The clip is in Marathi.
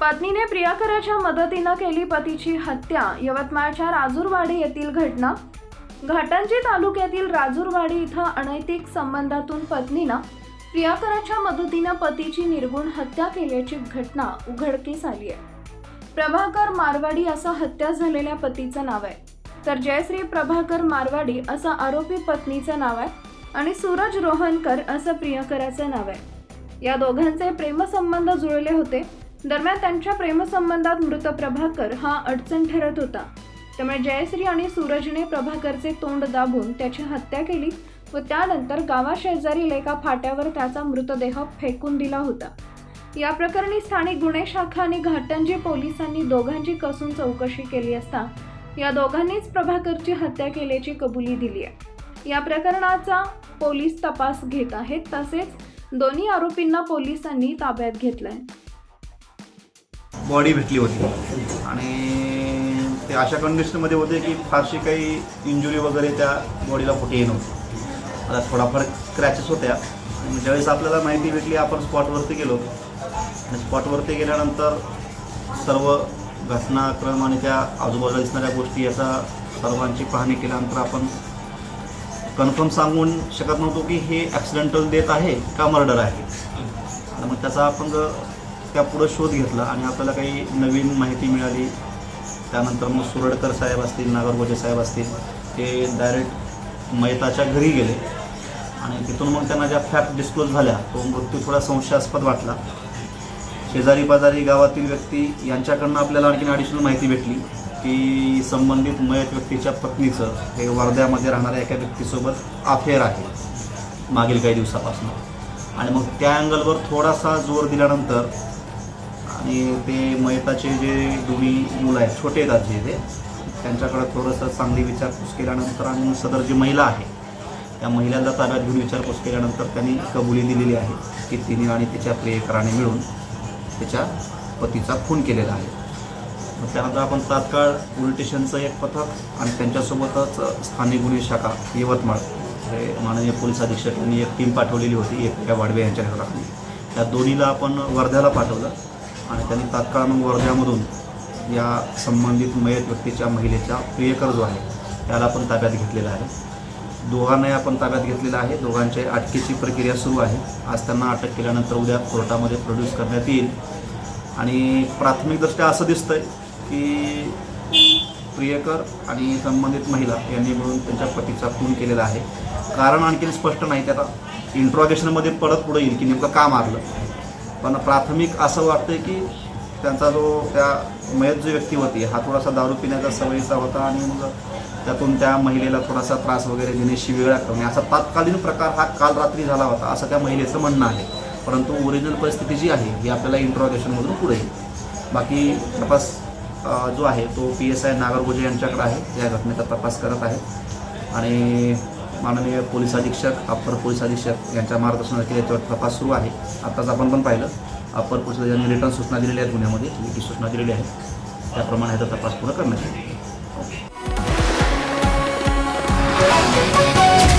पत्नीने प्रियकराच्या मदतीनं केली पतीची हत्या. यवतमाळच्या राजूरवाडी येथील घटना. घाटंजी तालुक्यातील राजूरवाडी इथं अनैतिक संबंधातून पत्नीनं प्रियकराच्या मदतीनं पतीची निर्गुण हत्या केल्याची घटना उघडकीस आली आहे. प्रभाकर मारवाडी असं हत्या झालेल्या पतीचं नाव आहे. तर जयश्री प्रभाकर मारवाडी असं आरोपी पत्नीचं नाव आहे आणि सूरज रोहनकर असं प्रियकराचं नाव आहे. या दोघांचे प्रेमसंबंध जुळले होते. दरम्यान त्यांच्या प्रेमसंबंधात मृत प्रभाकर हा अडचण ठरत होता. त्यामुळे जयश्री आणि सूरजने प्रभाकरचे तोंड दाबून त्याची हत्या केली व त्यानंतर गावाशेजारील एका फाट्यावर त्याचा मृतदेह फेकून दिला होता. या प्रकरणी स्थानिक गुन्हे शाखा आणि घाटंजी पोलिसांनी दोघांची कसून चौकशी केली असता या दोघांनीच प्रभाकरची हत्या केल्याची कबुली दिली आहे. या प्रकरणाचा पोलीस तपास घेत आहेत तसेच दोन्ही आरोपींना पोलिसांनी ताब्यात घेतलंय. बॉडी भेटली होती. आणि ते अशा कंडिशनमध्ये होते की फारशी काही इंजुरी वगैरे त्या बॉडीला कुठे नव्हती. आता थोडाफार क्रॅचेस होत्या. आणि ज्यावेळेस आपल्याला माहिती भेटली आपण स्पॉटवरती गेलो. आणि स्पॉटवरती गेल्यानंतर सर्व घटनाक्रम आणि त्या आजूबाजूला दिसणाऱ्या गोष्टी याचा सर्वांची पाहणी केल्यानंतर आपण कन्फर्म सांगून शकत नव्हतो की हे ॲक्सिडेंटल डेथ आहे का मर्डर आहे. मग त्याचा आपण त्यापुढं त्या पुढं शोध घेतला आणि आपल्याला काही नवीन माहिती मिळाली त्यानंतर मग सुरडकर साहेब असतील नागरगोजे साहेब असतील ते डायरेक्ट मयताच्या घरी गेले. आणि तिथून मग त्यांना ज्या फॅक्ट डिस्क्लोज झाल्या तो मृत्यू थोडा संशयास्पद वाटला. शेजारी पाजारी गावातील व्यक्ती यांच्याकडनं आपल्याला आणखीन ॲडिशनल माहिती भेटली. की संबंधित मयत व्यक्तीच्या पत्नीचं हे वर्ध्यामध्ये राहणाऱ्या एका व्यक्तीसोबत अफेअर आहे मागील काही दिवसापासून. आणि मग त्या अँगलवर थोडासा जोर दिल्यानंतर आणि ते मयताचे जे दोन्ही मुलं आहेत छोटे आहेत जे ते त्यांच्याकडे थोडंसं चांगली विचारपूस केल्यानंतर आणि सदर जी महिला आहे त्या महिलांना ताब्यात घेऊन विचारपूस केल्यानंतर त्यांनी कबुली दिलेली आहे की तिने आणि तिच्या प्रियकराने मिळून त्याच्या पतीचा खून केलेला आहे. मग त्यानंतर आपण तात्काळ पोलीस स्टेशनचं एक पथक आणि त्यांच्यासोबतच स्थानिक गुन्हे शाखा यवतमाळ हे माननीय पोलीस अधीक्षक यांनी एक टीम पाठवलेली होती एक त्या वाडवे यांच्या घराखाली त्या दोन्हीला आपण वर्ध्याला पाठवलं आणि त्यांनी तात्काळ मग वर्ध्यामधून या संबंधित मयत व्यक्तीच्या महिलेचा प्रियकर जो आहे त्याला आपण ताब्यात घेतलेला आहे. दोघांनाही आपण ताब्यात घेतलेलं आहे. दोघांच्या अटकेची प्रक्रिया सुरू आहे. आज त्यांना अटक केल्यानंतर उद्या कोर्टामध्ये प्रोड्यूस करण्यात येईल. आणि प्राथमिकदृष्ट्या असं दिसतंय की प्रियकर आणि संबंधित महिला यांनी मिळून त्यांच्या पतीचा खून केलेला आहे. कारण आणखीन स्पष्ट नाही त्याला इंट्रॉगेशनमध्ये परत पुढे येईल की नेमकं का मारलं. पण प्राथमिक असं वाटतं की त्यांचा जो त्या मयत जो व्यक्ती होती हा थोडासा दारू पिण्याचा सवयीचा होता आणि मग त्यातून त्या महिलेला थोडासा त्रास वगैरे देणे शिवेळा करणे असा तात्कालीन प्रकार हा काल रात्री झाला होता असं त्या महिलेचं म्हणणं आहे. परंतु ओरिजिनल परिस्थिती जी आहे ही आपल्याला इंट्रॉगेशनमधून पुढे येईल. बाकी तपास जो आहे तो पी एस आय नागरगोजे यांच्याकडे आहे. या घटनेचा तपास करत आहे. आणि माननीय पोलीस अधीक्षक अप्पर पोलीस अधीक्षक यांच्या मार्गदर्शनाखाली याच्यावर तपास सुरू आहे. आत्ताच आपण पण पाहिलं. अप्पर पोलीस यांनी रिटर्न सूचना दिलेल्या आहेत गुन्ह्यामध्ये. लेखी सूचना दिलेली आहे. त्याप्रमाणे ह्याचा तपास पूर्ण करण्यात येईल.